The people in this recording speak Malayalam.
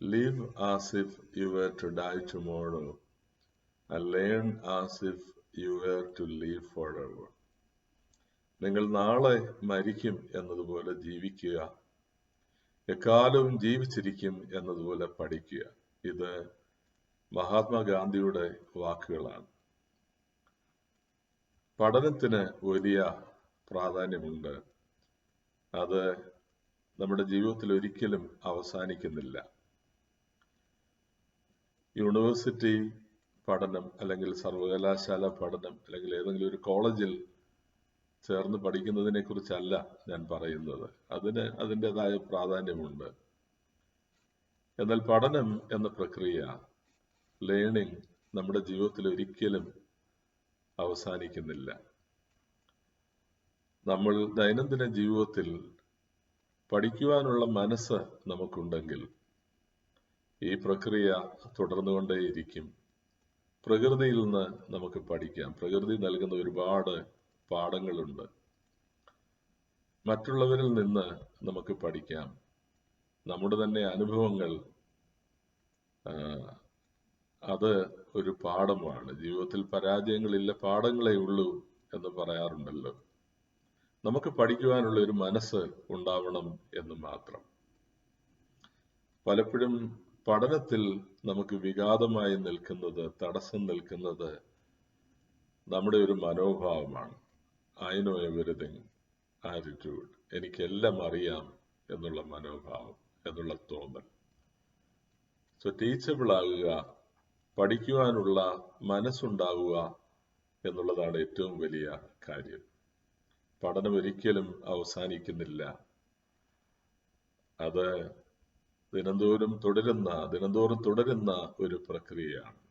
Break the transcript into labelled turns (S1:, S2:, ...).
S1: live as if you were to die tomorrow and learn as if you were to live forever. നിങ്ങൾ നാളെ മരിക്കും എന്നതുപോലെ ജീവിക്കുക. എക്കാലവും ജീവിച്ചിരിക്കും എന്നതുപോലെ പഠിക്കുക. ഇത് മഹാത്മാഗാന്ധിയുടെ വാക്കുകളാണ്. പഠനത്തിന് വലിയ പ്രാധാന്യമുണ്ട്. അത് നമ്മുടെ ജീവിതത്തിൽ ഒരിക്കലും അവസാനിക്കുന്നില്ല. യൂണിവേഴ്സിറ്റി പഠനം അല്ലെങ്കിൽ സർവകലാശാല പഠനം അല്ലെങ്കിൽ ഏതെങ്കിലും ഒരു കോളേജിൽ ചേർന്ന് പഠിക്കുന്നതിനെ കുറിച്ചല്ല ഞാൻ പറയുന്നത്. അതിന് അതിന്റെതായ പ്രാധാന്യമുണ്ട്. എന്നാൽ പഠനം എന്ന പ്രക്രിയ ലേണിംഗ് നമ്മുടെ ജീവിതത്തിൽ ഒരിക്കലും അവസാനിക്കുന്നില്ല. നമ്മൾ ദൈനംദിന ജീവിതത്തിൽ പഠിക്കുവാനുള്ള മനസ്സ് നമുക്കുണ്ടെങ്കിൽ ഈ പ്രക്രിയ തുടർന്നുകൊണ്ടേയിരിക്കും. പ്രകൃതിയിൽ നിന്ന് നമുക്ക് പഠിക്കാം. പ്രകൃതി നൽകുന്ന ഒരുപാട് പാഠങ്ങളുണ്ട്. മറ്റുള്ളവരിൽ നിന്ന് നമുക്ക് പഠിക്കാം. നമ്മുടെ തന്നെ അനുഭവങ്ങൾ അത് ഒരു പാഠമാണ്. ജീവിതത്തിൽ പരാജയങ്ങളില്ല പാഠങ്ങളെ ഉള്ളൂ എന്ന് പറയാറുണ്ടല്ലോ. നമുക്ക് പഠിക്കുവാനുള്ള ഒരു മനസ്സ് ഉണ്ടാവണം എന്ന് മാത്രം. പലപ്പോഴും പഠനത്തിൽ നമുക്ക് വിഘാതമായി നിൽക്കുന്നത് തടസ്സം നിൽക്കുന്നത് നമ്മുടെ ഒരു മനോഭാവമാണ്. ഐ നോ എവരിതിങ് ആറ്റിറ്റ്യൂഡ് എനിക്കെല്ലാം അറിയാം എന്നുള്ള മനോഭാവം എന്നുള്ള തോന്നൽ. സോ ടീച്ചബിൾ ആകുക പഠിക്കുവാനുള്ള മനസ്സുണ്ടാവുക എന്നുള്ളതാണ് ഏറ്റവും വലിയ കാര്യം. പഠനം ഒരിക്കലും അവസാനിക്കുന്നില്ല. അത് ദിനംതോറും തുടരുന്ന ദിനംതോറും തുടരുന്ന ഒരു പ്രക്രിയയാണ്.